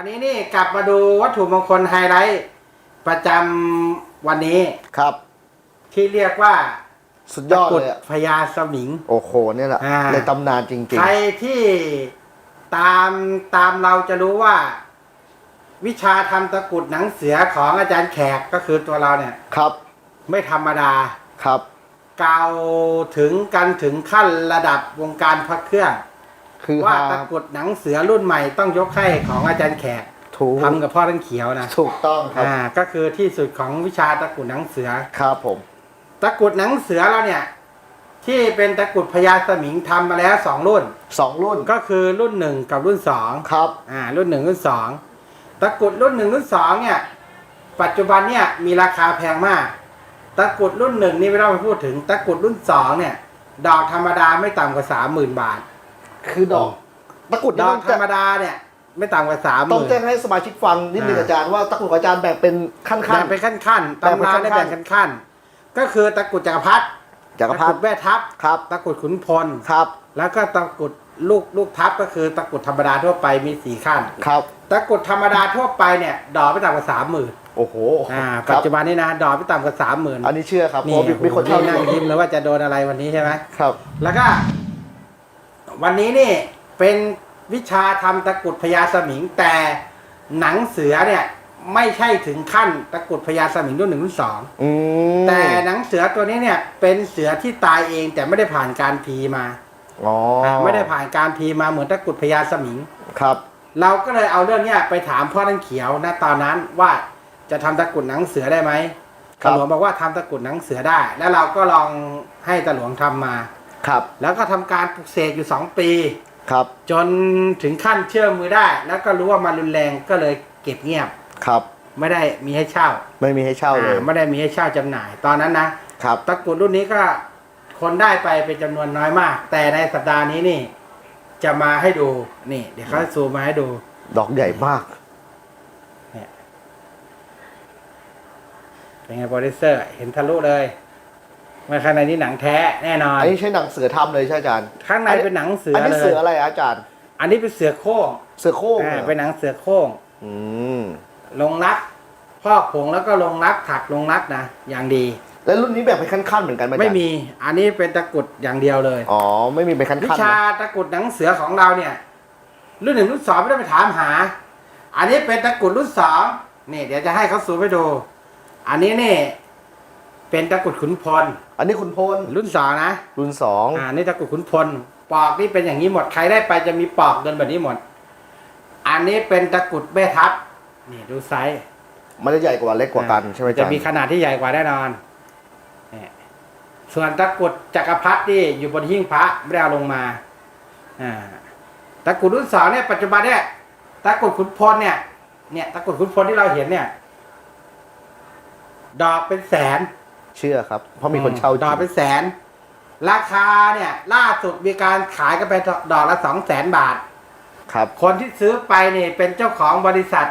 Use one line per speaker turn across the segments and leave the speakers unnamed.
คราวนี้นี่กลับมาดูวัตถุมงคลไฮไลท์ประจำวันนี้
ครับ
ที่เรียกว่า
สุดยอด
กุ
เล
ฎ
ยอะ
พญาสมิง
โอ้โหเนี่ยแหละ
อ่า
ในตำนานจริง
ใครที่ตามตามเราจะรู้ว่า วิชาทำตะกรุดหนังเสือของอาจารย์แขกก็คือตัวเราเนี่ย
ๆ ครับ
ไม่ธรรมดา
ครับ
กล่าวถึงกันถึงขั้นระดับวงการพระเครื่อง
คือ
ว่า
ฮา
ตะกรุดหนังเสือรุ่นใหม่ต้องยกให้ของอาจารย์แขก
ถูก
ทำกับพ่อทั้งเขียวนะ
ถูกต้องครับ
อ่าก็คือที่สุดของวิชาตะกรุดหนังเสือ
ครับผม
ตะกรุดหนังเสือเราเนี่ย ที่เป็นตะกรุดพญาสมิงทำมาแล้วสองรุ่น
สองรุ่น
ก็คือรุ่นหนึ่งกับรุ่นสอง
ครับ
อ่า รุ่นหนึ่งรุ่นสองตะกรุดรุ่นหนึ่งรุ่นสองเนี่ย ปัจจุบันเนี่ยมีราคาแพงมาก ตะกรุดรุ่นหนึ่งนี่ไม่ต้องไปพูดถึงตะกรุดรุ่นสองเนี่ย ดอกธรรมดาไม่ต่ำกว่าสามหมื่นบาท
คือดอกตะกรุด
ด
นี่
อก
ต้อง
ธรรมดาเนี่ย ไม่ต่ำกว่าสามห
ต้อง
มื่น
แจ้งให้สมาชิกฟังนิดนึง
อ่า
อาจารย์ว่าตะกรุดของอาจารย์แบ่งเป็นขั้น
แบ่งเป็นขั้นขั้นๆ
แบ่ง
ตำ
เป็น
รา
ขั้นๆ
ได้แบ่งขั้นขั้นๆก็คือตะกรุดจักรพรรดิ
ๆจักรพรร
ตะ
ดิ
กรุดแม่ทัพ
ครับ
ตะกรุดขุนพล
ครับ
แล้วก็ตะกรุดลูกลูกทัพก็คือตะกรุดธรรมดาทั่วไปมีสี่ขั้น
ครับ
ตะกรุดธรรมดาทั่วไปเนี่ย ดอกไม่ต่ำกว่าสามหมื่น
โอ้โห
อ่า
ค
ปัจ
รับ
จุบันนี้นะ ดอกไม่ต่ำกว่าสามหมื่น
อันนี้เชื่อครับเพ
นี่
ราะมีมีคนเช่า
นั่ง
อยู่
ยิ้มเลยว่าจะโดนอะไรวันนี้ใช่ไหม
ครับ
แล้วก็ วันนี้นี่เป็นวิชาทำตะกรุดพญาสมิงแต่หนังเสือเนี่ยไม่ใช่ถึงขั้นตะกรุดพญาสมิงรุ่นหนึ่งรุ่นสอง
อืม
แต่หนังเสือตัวนี้เนี่ยเป็นเสือที่ตายเองแต่ไม่ได้ผ่านการพีมา
อ๋ออา
ไม่ได้ผ่านการพีมาเหมือนตะกรุดพญาสมิง
ครับ
เราก็เลยเอาเรื่องเนี้ยไปถามพ่อท่านเขียวนะตอนนั้นว่าจะทำตะกรุดหนังเสือได้ไหม
ครั
ตา
บ
หลวงบอกว่าทำตะกรุดหนังเสือได้ แล้วเราก็ลองให้ตาหลวงทำมา
ครับ
แล้วก็ทำการปลุกเสกอยู่สองปี
ครับ
จนถึงขั้นเชื่อมือได้ แล้วก็รู้ว่ามันรุนแรงก็เลยเก็บเงียบ
ครับ
ไม่ได้มีให้เช่า
ไม่มีให้เช่าเลย
อ่าไม่ได้มีให้เช่าจำหน่ายตอนนั้นนะครับ ตะกรุดรุ่นนี้ก็คนได้ไปเป็นจำนวนน้อยมาก แต่ในสัปดาห์นี้นี่ จะมาให้ดูนี่ เดี๋ยวเขาซูมมาให้ดู
ดอกใหญ่มาก
เป็นไงโปรดิวเซอร์ เห็นทะลุเลย ว่าข้างในนี้หนังแท้แน่นอน
อันนี้ใช้หนังเสือทำเลยใช่อาจารย์
ข้างในเป็นหนังเสือ
อันนี้
เล
เสื
ย
ออะไรอาจารย์
อันนี้เป็นเสือโคร่ง
เสือโคร่ง
อ่า
เหรอ
เป็นหนังเสือโคร่ง
อืม
ลงรักพอกผงแล้วก็ลงรักถักลงรักนะอย่างดี
แล้วรุ่นนี้แบ่งเป็นขั้นๆเหมือนกันไหมอาจารย์
ไม่มี อันนี้เป็นตะกรุดอย่างเดียวเลย
อ๋อ ไม่มีเป็นขั้นๆ
วิ
นะ
ชาตะกรุดหนังเสือของเราเนี่ย รุ่นหนึ่งรุ่นสองไม่ได้ไปถามหา อันนี้เป็นตะกรุดรุ่นสองนี่ เดี๋ยวจะให้เขาซูมไปดู อันนี้นี่ เป็นตะกรุดขุนพล
อันนี้คุณพล
รุ่นสองนะ
รุ่นสอง
อ่านี่ตะกรุดขุนพล ปอกนี่เป็นอย่างนี้หมด ใครได้ไปจะมีปอกเดินแบบนี้หมด อันนี้เป็นตะกรุดแม่ทัพ นี่ดูไซส์
มันจะใหญ่กว่าเล็กกว่ากันใช่ไหมอา
จะ
จารย์
มีขนาดที่ใหญ่กว่าแน่นอนนี่ส่วนตะกรุดจักรพรรดิที่อยู่บนหิ้งพระไม่ได้เอาลงมาอ่าตะกรุดรุ่นสองเนี่ยปัจจุบันเนี่ยตะกรุดขุนพลเนี่ย เนี่ยตะกรุดขุนพลที่เราเห็นเนี่ย ดอกเป็นแสน
เชื่อครับ เพราะมีคนเช่าจ
ดอก
ริ
เป็น
ง
แสน ราคาเนี่ย ล่าสุดมีการขายกันไปดอกละสองแสนบาท
ครับ
คนที่ซื้อไปนี่เป็นเจ้าของบริษัท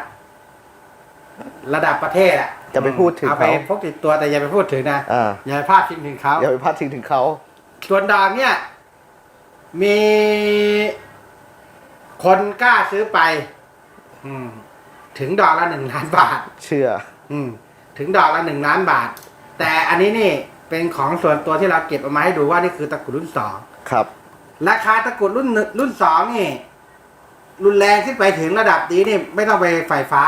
ระดับประเทศอะ
จะไปพูดถึง
เอาไป
เขา
พกติดตัวแต่อย่าไปพูดถึงนะ
อ่า
อย่าไปพลาดพิงถึงเขา
อย่าไปพลาดทิ้งถึงเขา
ส่วนดอกเนี่ย มีคนกล้าซื้อไป อืม ถึงดอกละหนึ่งล้านบาท
เชื่อ
อืม ถึงดอกละหนึ่งล้านบาท แต่อันนี้นี่เป็นของส่วนตัวที่เราเก็บเอามาให้ดูว่านี่คือตะกรุดรุ่นสอง
ครับ
ราคาตะกรุดรุ่นหนึ่งรุ่นสองนี่ รุนแรงขึ้นไปถึงระดับนี้นี่ไม่ต้องไปไฟฟ้า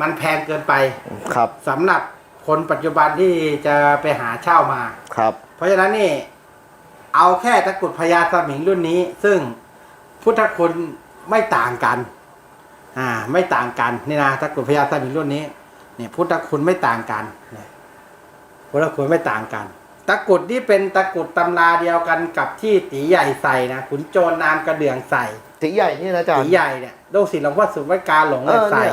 มันแพงเกินไป
ครับ
สำหรับคนปัจจุบันที่จะไปหาเช่ามา
ครับ
เพราะฉะนั้นนี่ เอาแค่ตะกรุดพญาสมิงรุ่นนี้ ซึ่งพุทธคุณไม่ต่างกัน อ่า ไม่ต่างกันนี่นะตะกรุดพญาสมิงรุ่นนี้เนี่ยพุทธคุณไม่ต่างกัน เนี่ยพุทธคุณไม่ต่างกัน ตะกรุดนี่เป็นตะกรุดตำราเดียวกันกับที่ตีใหญ่ใส่นะขุนโจรนามกระเดื่องใส่
สีใหญ่นี่นะอาจาร
ตี
ย์
ใหญ่เนี่ยโดศิลป์หลวงพ่อสุวัยการหลงเนี่ย
เออเนี่ย
ใส่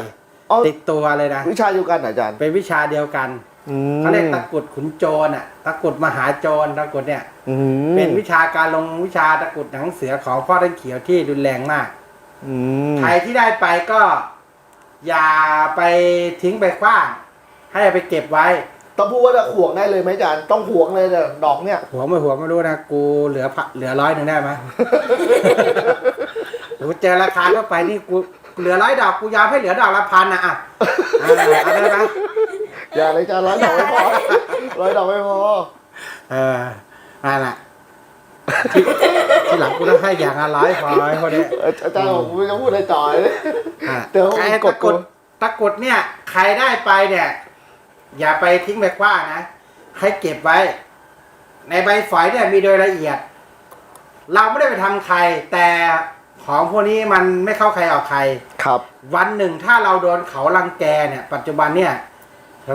อ๋อ
ติดตัวเลยนะ
วิชาเดียวกันเหรออาจารย์
เป็นวิชาเดียวกัน
อืม
เขาเรียกตะกรุดขุนโจรอะตะกรุดมหาโจรตะกรุดเนี่ย
อืม
เป็นวิชาการลงวิชาตะกรุดหนังเสือของพ่อท่านเขียวที่รุนแรงมาก
อืม
ใครที่ได้ไปก็ อย่าไปทิ้งไปขว้างให้เอาไปเก็บไว้
ต้องพูดว่าจะห่วงได้เลยไหมอาจารย์ต้องห่วงเลยเนี่ยดอกเนี่ย
หัวไม่หัวไม่รู้นะกูเหลือพะเหลือร้อยหนึ่งได้ไหม กูเจอราคาเข้าไปนี่กูเหลือร้อยดอกกูยอมให้เหลือดอกละพันนะอะอ่าเอาได้ไหม
อย่าเลยอาจารย์ร้อยดอกไม่พอร้อยดอกไม่พอ
เออนั่นแหละที่ที่หลังกูต้องให้อย่างละร้อยพอไอ้คนนี้
อาจารย์บอกกูจะพูดอะไรต่อเลย
อะ
เดี๋ยว
ไอ้
ก
ตะ
ด
กรุดตะกรุดเนี่ยใครได้ไปเนี่ย อย่าไปทิ้งไปกว้างนะ ให้เก็บไว้ ในใบฝอยเนี่ยมีโดยละเอียด เราไม่ได้ไปทำใคร แต่ของพวกนี้มันไม่เข้าใครออกใคร
ครับ
วันหนึ่งถ้าเราโดนเขารังแกเนี่ย ปัจจุบันเนี่ย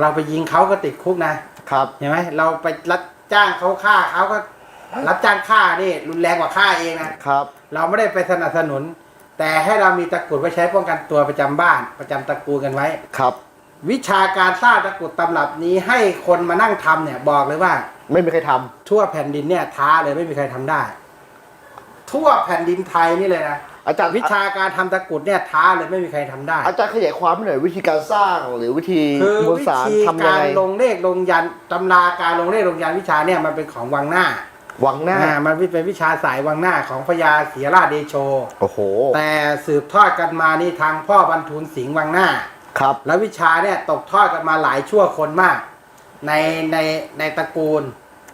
เราไปยิงเขาก็ติดคุกนะ ครับเห็นไหมเราไปรับจ้างเขาฆ่าเขาก็รับจ้างฆ่านี่รุนแรงกว่าฆ่าเองนะ
ครับ
เราไม่ได้ไปสนับสนุน แต่ให้เรามีตะกรุดไว้ใช้ป้องกันตัวประจำบ้าน ประจำตระกูลกันไว้
ครับ
วิชาการสร้างตะกรุดตำรับนี้ให้คนมานั่งทำเนี่ยบอกเลยว่า
ไม่มีใครทำ
ทั่วแผ่นดินเนี่ยท้าเลยไม่มีใครทำได้ ทั่วแผ่นดินไทยนี่เลยนะ
อาจารย์
วิชาการทำตะกรุดเนี่ยท้าเลยไม่มีใครทำได้
อาจารย์ขยายความให้หน่อยวิธีการสร้างหรือวิธี
คือ
มวล
วิ
สาร
ธี
ทำยัง
การ
ไง
ลงเลขลงยันตำราการลงเลขลงยันวิชาเนี่ยมันเป็นของวังหน้า
วังหน้า
อ่ามันเป็นวิชาสายวังหน้าของพญาเสียราชเดโช
โอ้โห
แต่สืบทอดกันมานี่ทางพ่อบรรทุนสิงห์วังหน้า
ครับ
แล้ววิชาเนี่ยตกทอดกันมาหลายชั่วคนมาก ในในในตระกูล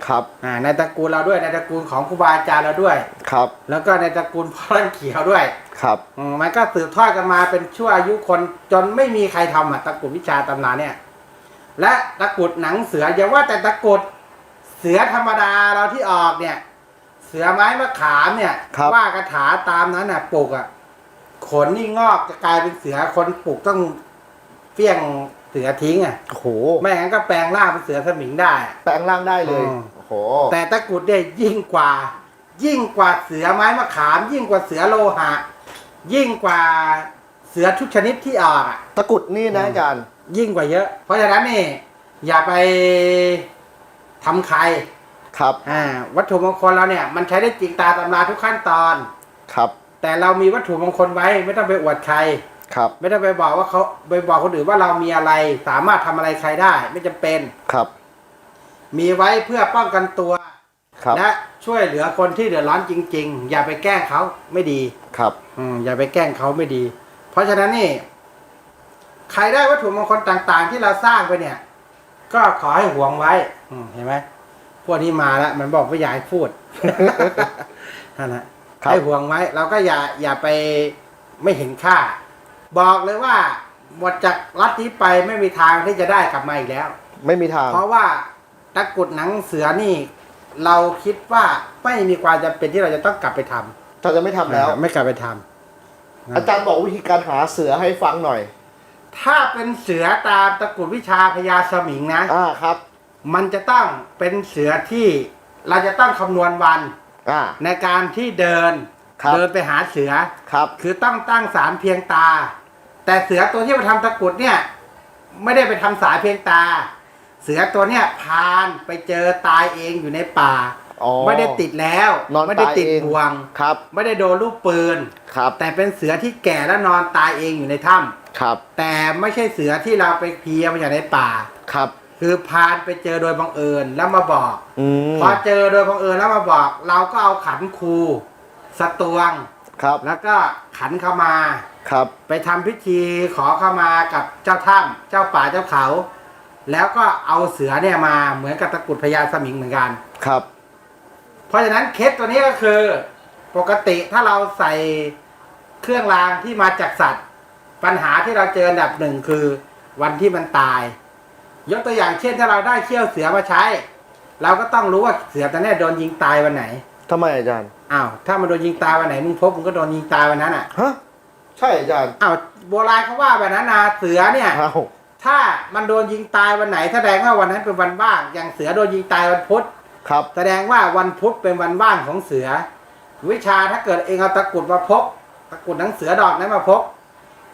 ครับ
อ่าในตระกูลเราด้วยในตระกูลของครูบาอาจารย์เราด้วย
ครับ
แล้วก็ในตระกูลพ่อท่านเขียวด้วย
ครับ
อืมมันก็สืบทอดกันมาเป็นชั่วอายุคนจนไม่มีใครทำอะตะกรุดวิชาตำราเนี่ย และตะกรุดหนังเสืออย่าว่าแต่ตะกรุดเสือธรรมดาเราที่ออกเนี่ย เสือไม้มะขามเนี่ย
ครับ
ว่ากระถาตามนั้นน่ะปลูกอะขนนี่งอกจะกลายเป็นเสือคนปลูกต้อง เฟี้ยงเสือทิ้งอะ
โอ้โห
ไม่งั้นก็แปลงร่างเป็นเสือสมิงได้อะ
แปลงร่างได้เลย
อืม
โอ้โห
แต่ตะกรุดเนี่ยยิ่งกว่า ยิ่งกว่าเสือไม้มะขาม ยิ่งกว่าเสือโลหะ ยิ่งกว่าเสือทุกชนิดที่ออกอะ
ตะกรุดนี่นะอาจารย์
ยิ่งกว่าเยอะ เพราะฉะนั้นนี่อย่าไปทำใคร
ครับ
อ่าวัตถุมงคลเราเนี่ย มันใช้ได้จริงตามตำราทุกขั้นตอน
ครับ
แต่เรามีวัตถุมงคลไว้ไม่ต้องไปอวดใคร
ครับ
ไม่ต้องไปบอกว่าเขาไปบอกคนอื่นว่าเรามีอะไร สามารถทำอะไรใครได้ ไม่จำเป็น
ครับ
มีไว้เพื่อป้องกันตัว
ครับ
และช่วยเหลือคนที่เดือดร้อนจริง ๆ อย่าไปแกล้งเขาไม่ดี
ครับ
อืมอย่าไปแกล้งเขาไม่ดี เพราะฉะนั้นนี่ ใครได้วัตถุมงคลต่าง ๆ ที่เราสร้างไปเนี่ย ก็ขอให้หวงไว้อืมเห็นไหมพวกนี้มาแล้วมันบอกว่าอย่าให้พูดนั่นแหละ
ครับ
ให้หวงไว้ เราก็อย่าอย่าไปไม่เห็นค่า บอกเลยว่าหมดจากรัฐนี้ไปไม่มีทางที่จะได้กลับมาอีกแล้ว
ไม่มีทาง
เพราะว่าตะกรุดหนังเสือนี่ เราคิดว่าไม่มีความจำเป็นที่เราจะต้องกลับไปทำ
เราจะไม่ทำแล้ว
ไม่กลับไปทำ
อาจารย์บอกวิธีการหาเสือให้ฟังหน่อย
ถ้าเป็นเสือตามตะกรุดวิชาพญาสมิงนะ
อ่าครับ
มันจะต้องเป็นเสือที่เราจะต้องคำนวณวัน
อ่า
ในการที่เดิน
ครับ
เดินไปหาเสือ
ครับ
คือต้องตั้งสารเพียงตา แต่เสือตัวที่มาทำตะกรุดเนี่ย ไม่ได้ไปทำสารเพียงตา เสือตัวเนี้ยพานไปเจอตายเองอยู่ในป่า
อ๋อ
ไม่ได้ติดแล้ว
นอน
ไม่ได้ติด
ตายเอง
บ่วง
ครับ
ไม่ได้โดนลูกปืน
ครับ
แต่เป็นเสือที่แก่แล้วนอนตายเองอยู่ในถ้ำ
ครับ
แต่ไม่ใช่เสือที่เราไปเพียมาจากในป่า
ครับ
คือพานไปเจอโดยบังเอิญแล้วมาบอก
อืม
พอเจอโดยบังเอิญแล้วมาบอก เราก็เอาขันครูสตวง
ครับ
แล้วก็ขันเข้ามา
ครับ
ไปทำพิธีขอเข้ามากับเจ้าถ้ำเจ้าป่าเจ้าเขา แล้วก็เอาเสือเนี่ยมาเหมือนกับตะกรุดพญาสมิงเหมือนกัน
ครับ
เพราะฉะนั้นเคสตัวนี้ก็คือ ปกติถ้าเราใส่เครื่องรางที่มาจากสัตว์ ปัญหาที่เราเจออันดับหนึ่งคือ วันที่มันตาย ยกตัวอย่างเช่นถ้าเราได้เขี้ยวเสือมาใช้ เราก็ต้องรู้ว่าเสือตัวเนี้ยโดนยิงตายวันไหน
ทำไมอาจารย์
อ้าวถ้ามันโดนยิงตายวันไหนมึงพบมึงก็โดนยิงตายวันนั้นอะ
ฮะ ใช่อาจารย์
อ้าวโบราณเขาว่าแบบนั้นนะเสือเนี่ย
อ้าว
ถ้ามันโดนยิงตายวันไหนแสดงว่าวันนั้นเป็นวันบ้าง อย่างเสือโดนยิงตายวันพุธ
ครับ
แสดงว่าวันพุธเป็นวันว่างของเสือ วิชาถ้าเกิดเองเอาตะกรุดมาพก ตะกรุดหนังเสือดอกนั้นมาพก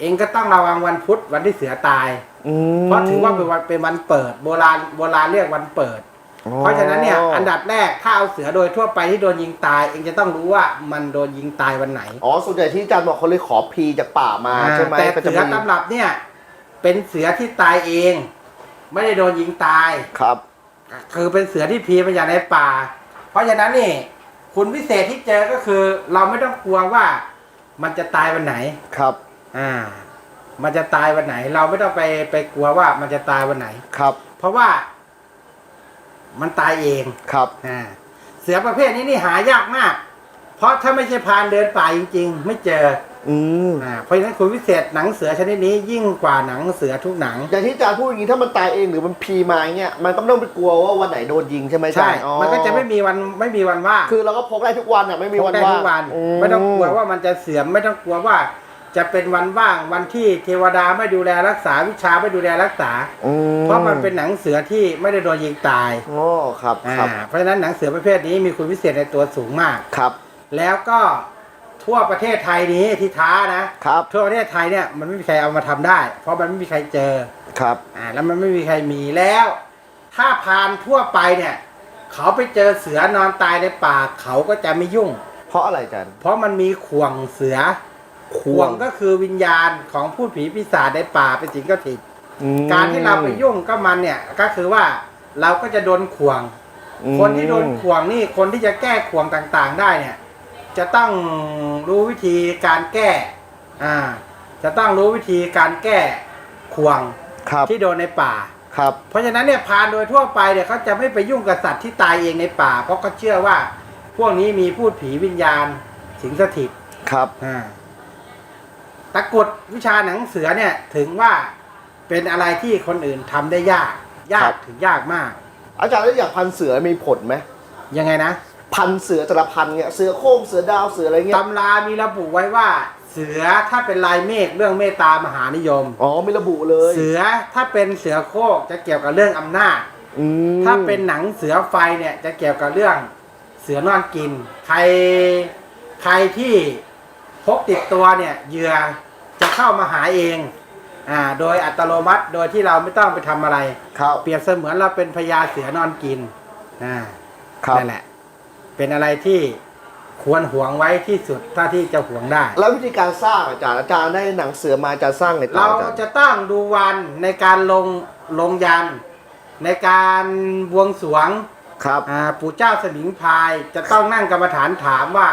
เองก็ต้องระวังวันพุธวันที่เสือตาย
อืม
เพราะถือว่าเป็นวันเป็นวันเปิด โบราณโบราณเรียกวันเปิด
อ๋อ
เพราะฉะนั้นเนี่ยอันดับแรกถ้าเอาเสือโดยทั่วไปที่โดนยิงตาย เองจะต้องรู้ว่ามันโดนยิงตายวันไหน
อ๋อส่วนใหญ่ที่อาจารย์บอกเขาเลยขอพีจากป่ามาใช่ไหม
แต่
ก็จะ
เสือ
มี
ตำรับเนี่ยเป็นเสือที่ตายเอง ไม่ได้โดนยิงตาย
ครับ
คือเป็นเสือที่พีมาจากในป่า เพราะฉะนั้นนี่คุณพิเศษที่เจอก็คือ เราไม่ต้องกลัวว่ามันจะตายวันไหน
ครับ
อ่า มันจะตายวันไหน เราไม่ต้องไปไปกลัวว่ามันจะตายวันไหน
ครับ
เพราะว่า มันตายเอง
ครับ
อ่าเสือประเภทนี้นี่หายากมาก เพราะถ้าไม่ใช่พรานเดินป่าจริง ๆ ไม่เจอ
อืม
อ่าเพราะฉะนั้นคุณพิเศษหนังเสือชนิดนี้ยิ่งกว่าหนังเสือทุกหนัง
อย่างที่อาจารย์พูดอย่างนี้ถ้ามันตายเองหรือมันพีมาอย่างเงี้ยมันก็ไม่ต้องไปกลัวว่าวันไหนโดนยิงใช่ไหมอาจา
ใช่
รย์อ๋อ
มันก็จะไม่มีวันไม่มีวันว่าง
คือเราก็พกได้ทุกวันอะไม่มี
พ
วั
ก
น
ได้
ว่า
ทุกวัน
ม
ไม่ต้องกลัวว่ามันจะเสื่อมไม่ต้องกลัวว่า จะเป็นวันว่างวันที่เทวดาไม่ดูแลรักษาวิชาไม่ดูแลรักษา
อื
เพราะมันเป็นหนังเสือที่ไม่ได้โดนยิงตาย
อ๋อครับ
อ่า
ครับ
เพราะฉะนั้นหนังเสือประเภทนี้มีคุณวิเศษในตัวสูงมาก
ครับ
แล้วก็ทั่วประเทศไทยนี้ที่ท้านะ
ครับ
ทั่วประเทศไทยเนี่ยมันไม่มีใครเอามาทำได้ เพราะมันไม่มีใครเจอ
ครับ
อ่าแล้วมันไม่มีใครมีแล้ว ถ้าพรานทั่วไปเนี่ย เขาไปเจอเสือนอนตายในป่าเขาก็จะไม่ยุ่ง
เพราะอะไรอาจารย์
เพราะมันมีข่วงเสือ ข่วงก็คือวิญญาณของผู้ผีปีศาจในป่าเป็นสิ่งก็ถิด
อืม
การที่เราไปยุ่งก็มันเนี่ยก็คือว่าเราก็จะโดนข่วง
อืม
คนที่โดนข่วงนี่คนที่จะแก้ข่วงต่างๆ ได้เนี่ย จะต้องรู้วิธีการแก้อ่าจะต้องรู้วิธีการแก้ข่วง
ครับ
ที่โดนในป่า
ครับ
เพราะฉะนั้นเนี่ยพรานโดยทั่วไปเนี่ยเขาจะไม่ไปยุ่งกับสัตว์ที่ตายเองในป่า เพราะเขาเชื่อว่า พวกนี้มีพูดผีวิญญาณสิงสถิต
ครับ
อ่า ตะกรุดวิชาหนังเสือเนี่ยถึงว่าเป็นอะไรที่คนอื่นทำได้ยาก ยากถึงยากมาก
อาจารย์แล้วอย่างพันเสือมีผลไหม
ยังไงนะ
พันเสือแต่ละพันเนี่ยเสือโคร่งเสือดาวเสืออะไรเงี้ย
ตำรามีระบุไว้ว่า เสือถ้าเป็นลายเมฆเรื่องเมตตามหานิยม
อ๋อมีระบุเลย
เสือถ้าเป็นเสือโคร่งจะเกี่ยวกับเรื่องอำนาจ
อืม
ถ้าเป็นหนังเสือไฟเนี่ยจะเกี่ยวกับเรื่องเสือนอนกิน ใครใครที่ พกติดตัวเนี่ยเหยื่อจะเข้ามาหาเองอ่าโดยอัตโนมัติโดยที่เราไม่ต้องไปทำอะไร
ครับ
เปรียบเสมือนเราเป็นพญาเสือนอนกินอ่า
ครับ
นั่นแหละ เป็นอะไรที่ควรหวงไว้ที่สุดถ้าที่จะหวงได้
แล้ววิธีการสร้างอาจารย์อาจารย์ได้หนังเสือมาอาจารย์สร้างในตัว
เรา
อาจารย์
จะต้องดูวันในการลงลงยัน ในการบวงสรวง
ครับ
อ่าปู่เจ้าสมิงพรายจะต้องนั่งกรรมฐานถามว่า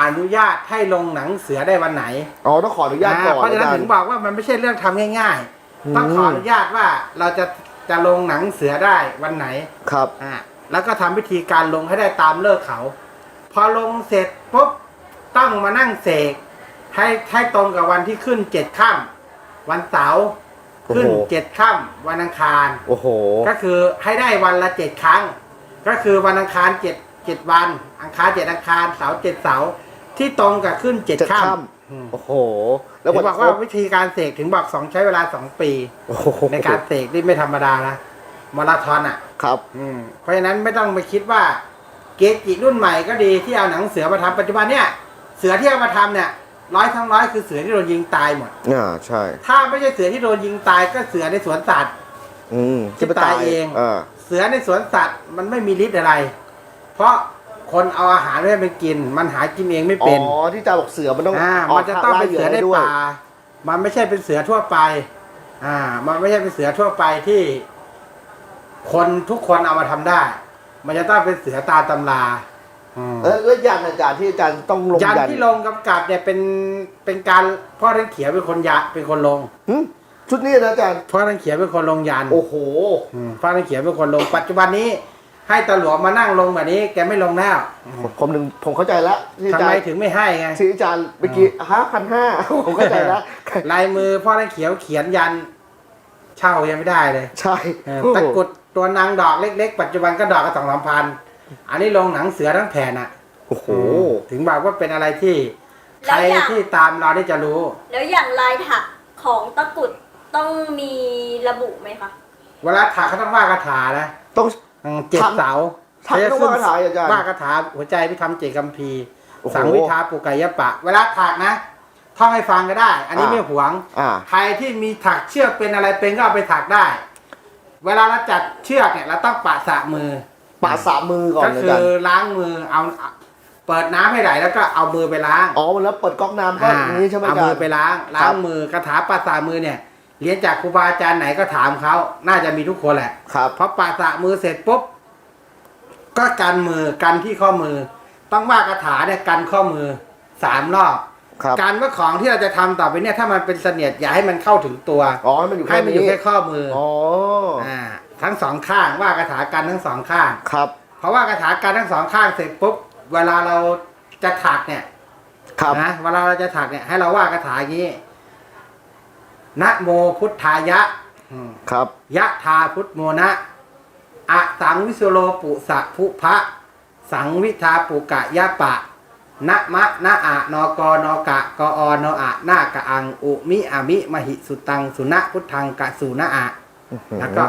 อนุญาตให้ลงหนังเสือได้วันไหน
อ๋อต้องขออนุญาตก่อน
เพราะฉะนั้น
อาจาร
ถึง
ย์
บอกว่ามันไม่ใช่เรื่องทำง่าย
อืม
ๆต้องขออนุญาตว่าเราจะจะลงหนังเสือได้วันไหน
ครับ
อ่าแล้วก็ทำวิธีการลงให้ได้ตามเลิกเขา พอลงเสร็จปุ๊บต้องมานั่งเสกให้ให้ตรงกับวันที่ขึ้นเจ็ดค่ำวันเสาร์ขึ้นเจ็ดค่ำวันอังคาร
โอ้โห
ก็คือให้ได้วันละเจ็ดครั้ง ก็คือวันอังคารเจ็ดเจ็ดวัน อังคารเจ็ดอังคารเสาร์เจ็ดเสาร์ ที่ตรงกับขึ้นเจ็ด
เจ็ด
ค่ำ
ค่
อืมำ
โอ้โห
แล้
แล้วว
บ
วั
อนกว่าวิธีการเสกถึงบอกสองใช้เวลาสองปี
โอ้โห
ในการเสกนี่ไม่ธรรมดานะมาราธอนอะ
ครับ
อืมเพราะฉะนั้นไม่ต้องไปคิดว่า เกจิรุ่นใหม่ก็ดีที่เอาหนังเสือมาทำปัจจุบันเนี่ย เสือที่เอามาทำเนี่ยร้อยทั้งร้อยคือเสือที่โดนยิงตายหมด
อ่าใช่
ถ้าไม่ใช่เสือที่โดนยิงตายก็เสือในสวนสัตว์
อืม
ที่ตายเอง
อ่า
เสือในสวนสัตว์มันไม่มีฤทธิ์อะไร เพราะ คนเอาอาหารให้มันกิน มันหากินเองไม่
อ๋
เป็น
อที่อาจารย์บอกเสือมันต้อง
อ่า
อ
มั
อนก
จะต้อง
ล่า
เป็น
เหยื่
เสื
อ
อใน
ให้ด้วย
ป่ามันไม่ใช่เป็นเสือทั่วไป อ่า มันไม่ใช่เป็นเสือทั่วไปที่ คนทุกคนเอามาทำได้ มันจะต้องเป็นเสือตามตำราอืม
เออแล้วยันอาจารย์ที่อาจารย์ต้องลง
ยัน
ยัน
ที่ลงกำกับเนี่ยเป็นเป็นการพ่อท่านเขียวเป็นคนยะเป็นคนลง
หึชุดนี้นะอาจารย์
พ่อท่านเขียวเป็นคนลงยัน
โอ้โห
อืมพ่อท่านเขียวเป็นคนลง ปัจจุบันนี้ ให้ตาหลวงมานั่งลงแบบนี้แกไม่ลงแล้ว
ผมผมถึงผมเข้าใจแล้วที่อา
ทำ
จาร
ไม
ย์
ถึงไม่ให้ไง
ที่อาจารย์เมื่อกี้ห้าพันห้าผมเข้าใจแล้ว
ลายมือพ่อท่านเขียวเขียนยัน เช่ายังไม่ได้เลย
ใช่
เออตะกรุดตัวนางดอกเล็ก ๆ ปัจจุบันก็ดอกก็สองสามพันอันนี้ลงหนังเสือทั้งแผ่นอะ
โอ้โห
ถึงบอกว่าเป็นอะไรที่ ใคร
แล้วอย่าง
ที่ตามเราได้จะรู้
แล้วอย่างลายถักของตะกรุดต้องมีระบุไหมคะ
เวลาถาเขาต้องว่าคาถานะ
ต้อง
อืม เจ็ด
ทำ
เสา
ถักไม่ต้องว่าคาถาอาจารย์
ว่าคาถาหัวใจพิธรรมเจกัมพี
โอ้โห
สังวิชาปุกกายปะ เวลาถักนะท่องให้ฟังก็ได้ อันนี้
อ่า
ไม่หวง
อ่า
ใครที่มีถักเชือกเป็นอะไรเป็นก็เอาไปถักได้ เวลาเราจัดเชือกเนี่ยเราต้องปะสระมือ
ปาสามมือก่อน
ก็
อา
คื
จาร
อ
ย์
ล้างมือเอาเปิดน้ำให้ไหลแล้วก็เอามือไปล้าง
อ๋อแล้วเปิดก๊อกน้ำก็อย่างนี้ใช่ไหม
เอา
อาจาร
มือ
ย์
ไปล้างล้างมือกระถาปาสามือเนี่ย เรียนจากครูบาอาจารย์ไหนก็ถามเขาน่าจะมีทุกคนแหละ
ครับ
พอปาสามือเสร็จปุ๊บก็กันมือกันที่ข้อมือ ต้องว่ากระถาเนี่ยกันข้อมือสามรอบ
ครับ
การว่าของที่เราจะทำต่อไปเนี่ยถ้ามันเป็นเสนียดอย่าให้มันเข้าถึงตัว
อ๋อให้มันอยู่
ให้
แค่
มันอ
นี้
ยู่แค่ข้อมืออ
อ๋อ
อ่าทั้งสองข้างว่ากระถากันทั้งสองข้าง
ครับ
เพราะว่ากระถากันทั้งสองข้างเสร็จปุ๊บเวลาเราจะถักเนี่ย
ครับ
นะเวลาเราจะถักเนี่ยให้เราว่ากระถาอย่างนี้ นะโมพุทธายะอืม
ครับ
ยะทาพุทโมนะอะสังวิสุโลปุสะภุพะ สังวิทาปุกะยะปะนะมะนะอะนกนกะกอนอะนากะอังอุมิอะมิมหิสุตังสุนะพุทธังกะสุนะอะแล้วก็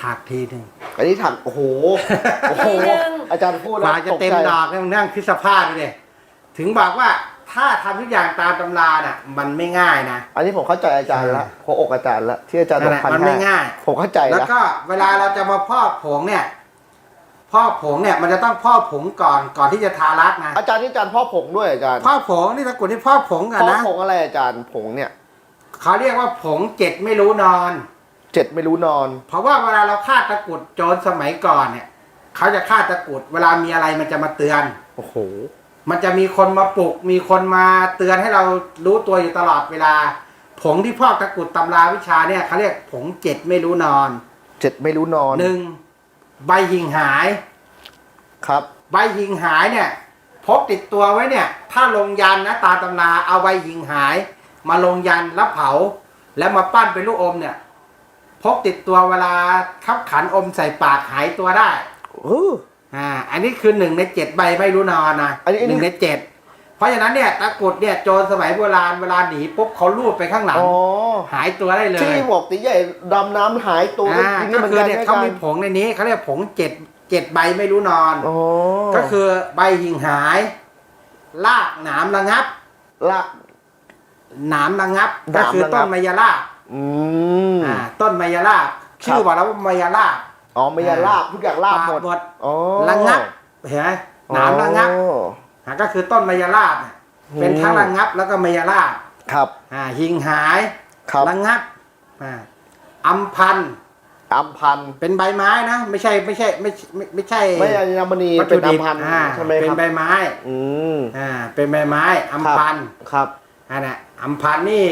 ถักทีหนึ่ง
อันนี้ถักโอ้โหโอ้โห
ทีหนึ่ง
อาจารย์พูด
ก
แล้ว
ว่าจะเต็ม
ใจ
ดอกเนี่ยมันนั่งคิดสภาพไปเลยถึงบอกว่า ถ้าทำทุกอย่างตามตำราน่ะ มันไม่ง่ายนะ
อันนี้ผมเข้าใจอาจารย์ละหัวอกอาจารย์ละที่อาจารย์
นั่
บ
น
อก
แหละ
พัน
มันไม่
ห้า
ง่าย
ผมเข้าใจ
แล้ว
ละ
ก็เวลาเราจะมาพอกผงเนี่ยพอกผงเนี่ยมันจะต้องพอกผงก่อนก่อนที่จะทารักนะ
อาจารย์นี่อาจารย์พ่อผงด้วยอาจารย์
พอกผงนี่ตะกรุดที่พอกผงกัน
พ่อ
นะ
ผงอะไรอาจารย์ผงเนี่ย
เขาเรียกว่าผงเจ็ดไม่รู้นอน
เจ็ดไม่รู้นอน
เพราะว่าเวลาเราฆ่าตะกรุดโจรสมัยก่อนเนี่ย เขาจะฆ่าตะกรุดเวลามีอะไรมันจะมาเตือน
โอ้โห
มันจะมีคนมาปลุก มีคนมาเตือนให้เรารู้ตัวอยู่ตลอดเวลา ผงที่พอกตะกรุดตำราวิชาเนี่ยเขาเรียกผงเจ็ดไม่รู้นอน
เจ็ดไม่รู้นอน
หนึ่งใบหิ่งหาย
ครับ
ใบหิ่งหายเนี่ยพกติดตัวไว้เนี่ย ถ้าลงยันนะตามตำราเอาใบหิ่งหาย มาลงยันแล้วเผา แล้วมาปั้นเป็นลูกอมเนี่ยพกติดตัวเวลาขับขันอมใส่ปากหายตัวได้
เออ
อ่า อันนี้คือหนึ่งในเจ็ดใบไม่รู้นอนนะ
อันนี้อัน
ห
นี้
นึ่งในเจ็ดเพราะฉะนั้นเนี่ยตะกรุดเนี่ยโจรสมัยโบราณเวลาหนีปุ๊บเขาลูบไปข้างหลัง
อ๋อ
หายตัวได้เลย
ที่บอกตีใหญ่ดำน้ำหายตัว
อ่า
จริงๆ
ก็
เหมือน
คือ
กัน
เนี่ย
นะอา
เขา
จาร
มี
ย์
ผงในนี้เขาเรียกผงเจ็ดเจ็ดใบไม่รู้นอน
อ๋อ
ก็คือใบหิ่งหายลากหนามระงับ
ละ
หนามระงับ
ห
ก็
นาม
คือ
ระงับ
ต้นมายาลาบ
อืม
อ่าต้นมายาลาบชื่อบอกแล้วว่ามายาลาบ
อ๋อไม่ยาลาบทุกอย่างลาบหมด
หมด
อ๋อ
ระงับเห็นไหมหนามระงับ
อ๋อ
อ่าก็คือต้นมายาลาบเนี่ย
อืม
เป็นทั้งระงับแล้วก็มายาลาบ
ครับ
อ่าหิ่งหาย
ครับ
ระงับอ่าอัมพันธ์
อัมพันธ์
เป็นใบไม้นะ ไม่ใช่ไม่ใช่ไม่ไม่ไม่ใช่
ไม่อัญมณี
วัต
เป็
ถุ
นอั
ดิ
ม
บ
พันธ์
อ่า
ใช่ไหม
เป็
คนรับ
ใบไม้
อืม
อ่าเป็นใบไม้อัมพันธ์
ครับ
อันน่ะอัมพันธ์นี่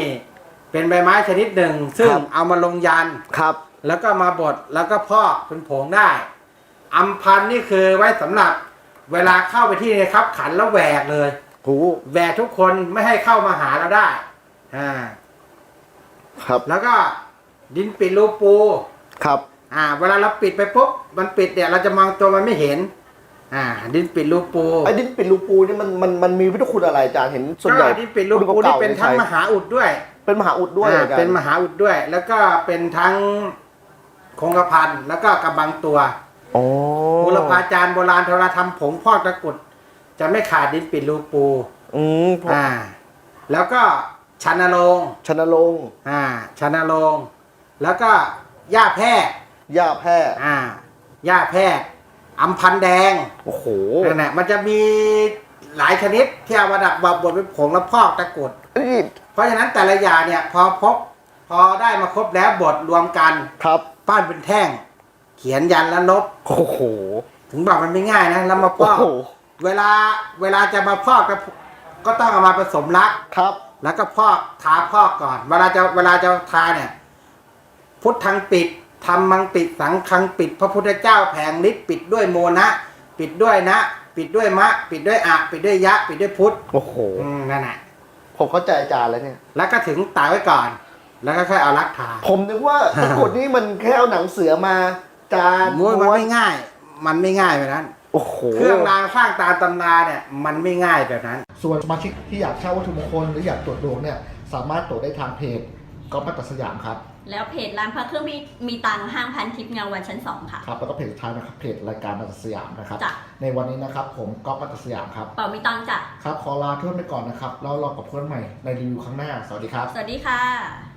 เป็นใบไม้ชนิดหนึ่ง ซึ่ง
ครับ
เอามาลงยัน
ครับ
แล้วก็มาบดแล้วก็พอกเป็นผงได้ อัมพันธ์นี่คือไว้สำหรับเวลาเข้าไปที่ในครับ ขันแล้วแหวกเลย
หู
แหวกทุกคนไม่ให้เข้ามาหาเราได้อ่า
ครับ
แล้วก็ดินปิดรูปู
ครับ
อ่า เวลาเราปิดไปปุ๊บมันปิดเนี่ยเราจะมองตัวมันไม่เห็น อ่า ดินปิดรูปู
ไอ้ดินปิดรูปูนี่มันมันมันมีพุทธคุณอะไรอาจารย์เห็นส่วนใหญ่
ก็ดินปิดรูปูนี่เป็นทั้งมหาอุดด้วย
เป็นมหาอุดด้วย
อ่า
อาจารย์
เป็นมหาอุดด้วย แล้วก็เป็นทั้ง คงกระพันแล้วก็กระบังตัว
โอ้
บุรพาจารย์โบราณโทรทำผงพอกตะกรุด จะไม่ขาดดินปิดรูปู
อืมผม
อ่า แล้วก็ชันโรง
ชนลงค์
อ่าชันโรงแล้วก็หญ้าแพรก
ย่าแพร่
อ่าหญ้าแพรกอัมพันแดง
โอ้โห
นั่นแหละมันจะมีหลายชนิดที่เอามาดับบบบดเป็นผงแล้วพอกตะกรุด
นี่
เพราะฉะนั้นแต่ละอย่างเนี่ยพอพกพอได้มาครบแล้วบดรวมกัน
ครับ
ปั้นเป็นแท่ง เขียนยันแล้วลบ
โอ้โห
ถึงบอกมันไม่ง่ายนะแล้วมาพ
โอ้
อก
โห
เวลาเวลาจะมาพอกก็ก็ต้องเอามาผสมรัก
ครับ
แล้วก็พอกทาพอกก่อน เวลาจะเวลาจะทาเนี่ย พุทธังปิดธรรมังปิดสังฆังปิด พระพุทธเจ้าแผงฤทธิ์ปิดด้วยโมนะ ปิดด้วยนะ ปิดด้วยมะ ปิดด้วยอะ ปิดด้วยยะ ปิดด้วยพุทธ
โอ้โห
อืมนั่นแหละ
ผมเข้าใจอาจารย์แล้วเนี่ย
แล้วก็ถึงตากไว้ก่อน แล้วก็ค่อยเอารักทา
ผมนึกว่าตะกรุดนี่มันแค่เอาหนังเสือมาจาน
ม้วนมันไม่ง่าย มันไม่ง่ายแบบนั้น
โอ้โห
เครื่องรางสร้างตามตำราเนี่ยมันไม่ง่ายแบบนั้น
ส่วนสมาชิกที่อยากเช่าวัตถุมงคลหรืออยากตรวจดวงเนี่ยสามารถตรวจได้ทางเพจก๊อฟมัตตสยามครับ
แล้วเพจร้านพระเครื่องมีมีตังค์ห้างพันทิพย์เงาวันชั้นสองค่ะ
ครับแล้วก็เพจสุดท้ายนะครับเพจรายการมัตสยามนะครับ
จ้ะ
ในวันนี้นะครับผมก๊อฟมัตสยามครับ
เป่ามีตังค์จ้ะ
ครับขอลาเพื่อนไปก่อนนะครับแล้วรอกับเพื่อนใหม่ในรีวิวครั้งหน้า สวัสดีครับ
สวัสดีค่ะ